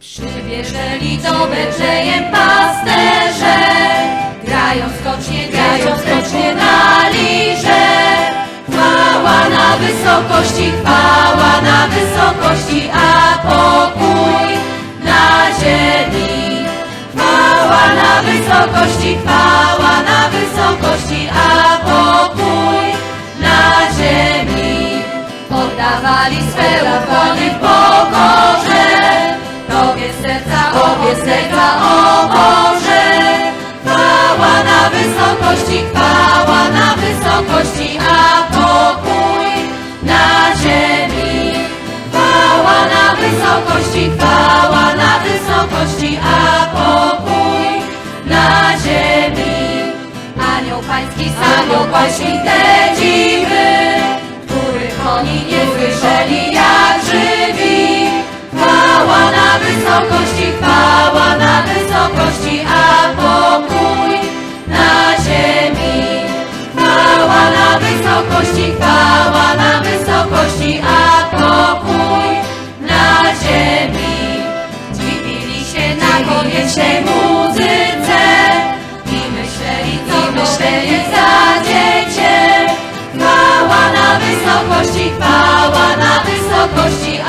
Przybierzeli do Betlejem pasterze, grają skocznie, grają skocznie na lirze. Chwała na wysokości, chwała na wysokości, a pokój na ziemi. Chwała na wysokości, chwała na wysokości, a pokój na ziemi. Oddawali swe ukłony w pokorze, serca, obie serca, o Boże. Chwała na wysokości, chwała na wysokości, a pokój na ziemi. Chwała na wysokości, chwała na wysokości, a pokój na ziemi. Anioł pański, anioł pański te dziwy, się koniecznej muzyce i myśleli, co myśleli za dziecię. Chwała na wysokości, chwała na wysokości,